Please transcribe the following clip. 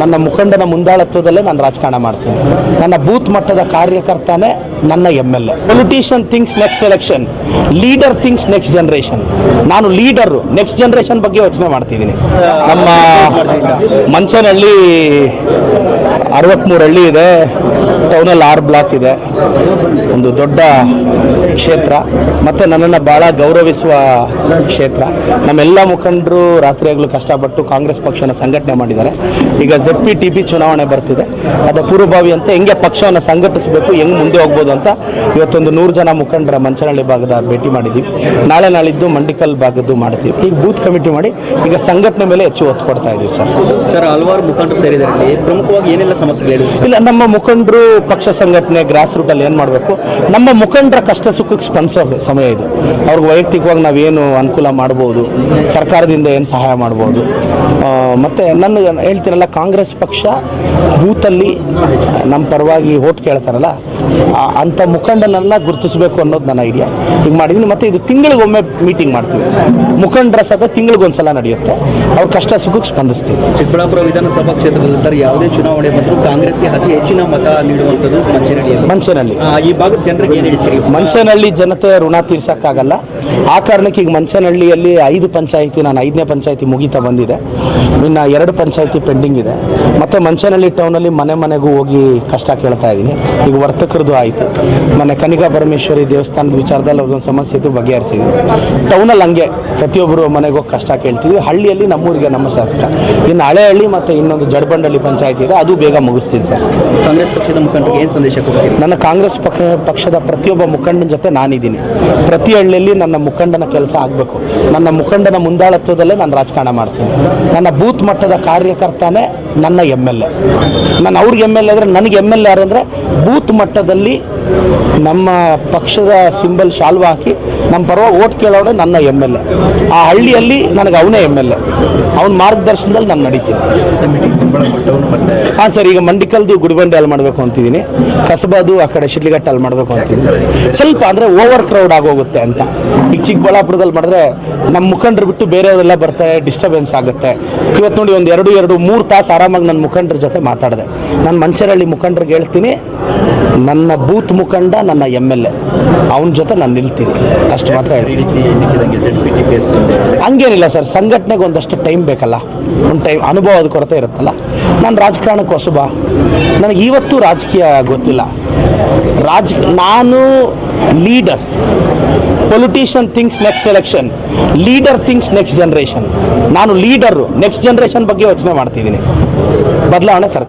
ನನ್ನ ಮುಖಂಡನ ಮುಂದಾಳತ್ವದಲ್ಲೇ ನಾನು ರಾಜಕಾರಣ ಮಾಡ್ತೀನಿ. ನನ್ನ ಬೂತ್ ಮಟ್ಟದ ಕಾರ್ಯಕರ್ತನೇ ನನ್ನ M L A politician things next election leader things next generation ನಾನು ಲೀಡರು ನೆಕ್ಸ್ಟ್ ಜನರೇಷನ್ ಬಗ್ಗೆ ಯೋಚನೆ ಮಾಡ್ತಿದ್ದೀನಿ. ನಮ್ಮ ಮಂಚನಹಳ್ಳಿ ಅರವತ್ತ್ಮೂರು ಹಳ್ಳಿ ಇದೆ. ಟೌನಲ್ಲಿ ಆರು ಬ್ಲಾಕ್ ಇದೆ. ಒಂದು ದೊಡ್ಡ ಕ್ಷೇತ್ರ. ಮತ್ತು ನನ್ನನ್ನು ಭಾಳ ಗೌರವಿಸುವ ಕ್ಷೇತ್ರ. ನಮ್ಮೆಲ್ಲ ಮುಖಂಡರು ರಾತ್ರಿಯಾಗಲೂ ಕಷ್ಟಪಟ್ಟು ಕಾಂಗ್ರೆಸ್ ಪಕ್ಷನ ಸಂಘಟನೆ ಮಾಡಿದ್ದಾರೆ. ಈಗ ಜೆಡ್ ಪಿ ಟಿ ಪಿ ಚುನಾವಣೆ ಬರ್ತಿದೆ. ಅದರ ಪೂರ್ವಭಾವಿ ಅಂತ ಹೆಂಗೆ ಪಕ್ಷವನ್ನು ಸಂಘಟಿಸಬೇಕು ಹೆಂಗೆ ಮುಂದೆ ಹೋಗ್ಬೋದು ಅಂತ ಇವತ್ತೊಂದು ನೂರು ಜನ ಮುಖಂಡರ ಮಂಚನಹಳ್ಳಿ ಭಾಗದ ಭೇಟಿ ಮಾಡಿದ್ದೀವಿ ನಾಳೆ ನಾಳಿದ್ದು ಮಂಡಿಕಲ್ ಭಾಗದ್ದು ಮಾಡ್ತೀವಿ. ಈಗ ಬೂತ್ ಕಮಿಟಿ ಮಾಡಿ ಈಗ ಸಂಘಟನೆ ಮೇಲೆ ಹೆಚ್ಚು ಒತ್ತು ಕೊಡ್ತಾ ಇದ್ದೀವಿ ಸರ್. ಸರ್ ಹಲವಾರು ಮುಖಂಡರು ಸೇರಿದಲ್ಲಿ ಪ್ರಮುಖವಾಗಿ ಏನೆಲ್ಲ ಸಮಸ್ಯೆಗಳು ಇಲ್ಲ ನಮ್ಮ ಮುಖಂಡರು ಪಕ್ಷ ಸಂಘಟನೆ ಗ್ರಾಸ್ ರೂಟಲ್ಲಿ ಏನು ಮಾಡಬೇಕು? ನಮ್ಮ ಮುಖಂಡರ ಕಷ್ಟ ಸುಖಕ್ಕೆ ಸ್ಪಂದಿಸೋ ಸಮಯ ಇದು. ಅವ್ರಿಗೆ ವೈಯಕ್ತಿಕವಾಗಿ ನಾವೇನು ಅನುಕೂಲ ಮಾಡ್ಬೋದು, ಸರ್ಕಾರದಿಂದ ಏನು ಸಹಾಯ ಮಾಡ್ಬೋದು. ಮತ್ತು ನನ್ನ ಹೇಳ್ತೀರಲ್ಲ, ಕಾಂಗ್ರೆಸ್ ಪಕ್ಷ ಬೂತಲ್ಲಿ ನಮ್ಮ ಪರವಾಗಿ ಓಟ್ ಕೇಳ್ತಾರಲ್ಲ ಅಂಥ ಮುಖಂಡನನ್ನು ಗುರುತಿಸಬೇಕು ಅನ್ನೋದು ನನ್ನ ಐಡಿಯಾ ಈಗ ಮಾಡಿದ್ದೀನಿ ಮತ್ತು ಇದು ತಿಂಗಳಿಗೊಮ್ಮೆ ಮೀಟಿಂಗ್ ಮಾಡ್ತೀವಿ. ಮುಖಂಡರ ಸಭೆ ತಿಂಗಳಿಗೊಂದ್ಸಲ ನಡೆಯುತ್ತೆ. ಅವ್ರ ಕಷ್ಟ ಸುಖಕ್ಕೆ ಸ್ಪಂದಿಸ್ತೀವಿ. ಚಿಕ್ಕಬಳ್ಳಾಪುರ ವಿಧಾನಸಭಾ ಕ್ಷೇತ್ರದಲ್ಲಿ ಸರ್ ಯಾವುದೇ ಚುನಾವಣೆ ಬಂದರೂ ಕಾಂಗ್ರೆಸ್ಗೆ ಅತಿ ಹೆಚ್ಚಿನ ಮತ ನೀಡುವಂಥದ್ದು ಮಂಚೇನಹಳ್ಳಿ. ಮಂಚನಲ್ಲಿ ಆ, ಈ ಭಾಗದ ಜನರಿಗೆ ಏನು ಹೇಳ್ತೀರಿ? ಮಂಚನಹಳ್ಳಿ ಜನತೆ ಋಣ ತೀರ್ಸೋಕ್ಕಾಗಲ್ಲ. ಆ ಕಾರಣಕ್ಕೆ ಈಗ ಮಂಚನಹಳ್ಳಿಯಲ್ಲಿ ಐದು ಪಂಚಾಯಿತಿ ನಾನು ಐದನೇ ಪಂಚಾಯಿತಿ ಮುಗಿತಾ ಬಂದಿದೆ. ಇನ್ನು ಎರಡು ಪಂಚಾಯಿತಿ ಪೆಂಡಿಂಗ್ ಇದೆ. ಮತ್ತು ಮಂಚನಹಳ್ಳಿ ಟೌನಲ್ಲಿ ಮನೆ ಮನೆಗೂ ಹೋಗಿ ಕಷ್ಟ ಕೇಳ್ತಾ ಇದ್ದೀನಿ. ಈಗ ವರ್ತಕರದ್ದು ಆಯಿತು. ಮೊನ್ನೆ ಕನಿಕಾ ಪರಮೇಶ್ವರಿ ದೇವಸ್ಥಾನದ ವಿಚಾರದಲ್ಲಿ ಅವ್ರದ್ದೊಂದು ಸಮಸ್ಯೆ ಇತ್ತು ಬಗೆಹರಿಸಿದ್ದೀನಿ ಟೌನಲ್ಲಿ ಹಂಗೆ ಪ್ರತಿಯೊಬ್ಬರು ಮನೆಗೆ ಹೋಗಿ ಕಷ್ಟ ಕೇಳ್ತೀವಿ ಹಳ್ಳಿಯಲ್ಲಿ ನಮ್ಮೂರಿಗೆ ನಮ್ಮ ಶಾಸಕ. ಇನ್ನು ಹಳೆಹಳ್ಳಿ ಮತ್ತು ಇನ್ನೊಂದು ಜಡಬಂಡಳ್ಳಿ ಪಂಚಾಯಿತಿ ಇದೆ ಅದು ಬೇಗ ಮುಗಿಸ್ತೀನಿ ಸರ್. ಕಾಂಗ್ರೆಸ್ ಪಕ್ಷದ ಮುಖಂಡರಿಗೆ ಏನು ಸಂದೇಶ ಕೊಡ್ತೀನಿ ನನ್ನ ಕಾಂಗ್ರೆಸ್ ಪಕ್ಷ ಪಕ್ಷದ ಪ್ರತಿಯೊಬ್ಬ ಮುಖಂಡನ ಜೊತೆ ನಾನಿದ್ದೀನಿ. ಪ್ರತಿ ಹಳ್ಳಿಯಲ್ಲಿ ನನ್ನ ಮುಖಂಡನ ಕೆಲಸ ಆಗಬೇಕು. ನನ್ನ ಮುಖಂಡನ ಮುಂದಾಳತ್ವದಲ್ಲೇ ನಾನು ರಾಜಕಾರಣ ಮಾಡ್ತೀನಿ. ನನ್ನ ಬೂತ್ ಮಟ್ಟದ ಕಾರ್ಯಕರ್ತನೇ ನನ್ನ ಎಂ ಎಲ್ ಎ. ನಾನು ಅವ್ರಿಗೆ ಎಂ ಎಲ್ ಎ ಆದರೆ ನನಗೆ ಎಂ ಎಲ್ ಎ ಯಾರಂದರೆ ಬೂತ್ ಮಟ್ಟದಲ್ಲಿ ನಮ್ಮ ಪಕ್ಷದ ಸಿಂಬಲ್ ಶಾಲ್ವ ಹಾಕಿ ನಮ್ಮ ಪರವಾಗಿ ಓಟ್ ಕೇಳೋಡೆ ನನ್ನ ಎಂ ಎಲ್ ಎ. ಆ ಹಳ್ಳಿಯಲ್ಲಿ ನನಗೆ ಅವನೇ ಎಂ ಎಲ್ ಎ. ಅವನ ಮಾರ್ಗದರ್ಶನದಲ್ಲಿ ನಾನು ನಡೀತೀನಿ. ಹಾಂ ಸರ್, ಈಗ ಮಂಡಿಕಲ್ದು ಗುಡಿಬಂಡೆ ಅಲ್ಲಿ ಮಾಡಬೇಕು ಅಂತಿದ್ದೀನಿ. ಕಸಬಾದು ಆ ಕಡೆ ಶಿಡ್ಲಿಘಟ್ಟ ಅಲ್ಲಿ ಮಾಡಬೇಕು ಅಂತಿದ್ದೀನಿ. ಸ್ವಲ್ಪ ಅಂದರೆ ಓವರ್ ಕ್ರೌಡ್ ಆಗೋಗುತ್ತೆ ಅಂತ. ಈಗ ಚಿಕ್ಕಬಳ್ಳಾಪುರದಲ್ಲಿ ಮಾಡಿದ್ರೆ ನಮ್ಮ ಮುಖಂಡರು ಬಿಟ್ಟು ಬೇರೆಯವರೆಲ್ಲ ಬರ್ತಾರೆ ಡಿಸ್ಟರ್ಬೆನ್ಸ್ ಆಗುತ್ತೆ. ಇವತ್ತು ನೋಡಿ ಒಂದು ಎರಡು ಎರಡು, ಮೂರು ತಾಸು ಆರಾಮಾಗಿ ನನ್ನ ಮುಖಂಡರ ಜೊತೆ ಮಾತಾಡಿದೆ. ನಾನು ಮಂಚರಹಳ್ಳಿ ಮುಖಂಡರಿಗೆ ಹೇಳ್ತೀನಿ, ನನ್ನ ಬೂತ್ ಮುಖಂಡ ನನ್ನ ಎಂ ಎಲ್ ಎ. ಅವನ ಜೊತೆ ನಾನು ನಿಲ್ತೀನಿ. ಅಷ್ಟು ಮಾತ್ರ ಹೇಳಿ ಹಂಗೇನಿಲ್ಲ ಸರ್, ಸಂಘಟನೆಗೆ ಒಂದಷ್ಟು ಟೈಮ್ ಬೇಕಲ್ಲ. ಒಂದು ಟೈಮ್ ಅನುಭವದ ಕೊರತೆ ಇರುತ್ತಲ್ಲ. ನಾನು ರಾಜಕಾರಣಕ್ಕೆ ಹೊಸಬ ನನಗೆ ಇವತ್ತು ರಾಜಕೀಯ ಗೊತ್ತಿಲ್ಲ. ರಾಜ, ನಾನು leader politician things next election leader things next generation ನಾನು ಲೀಡರು ನೆಕ್ಸ್ಟ್ ಜನ್ರೇಷನ್ ಬಗ್ಗೆ ಯೋಚನೆ ಮಾಡ್ತಿದ್ದೀನಿ. ಬದಲಾವಣೆ ತರ್ತೀನಿ.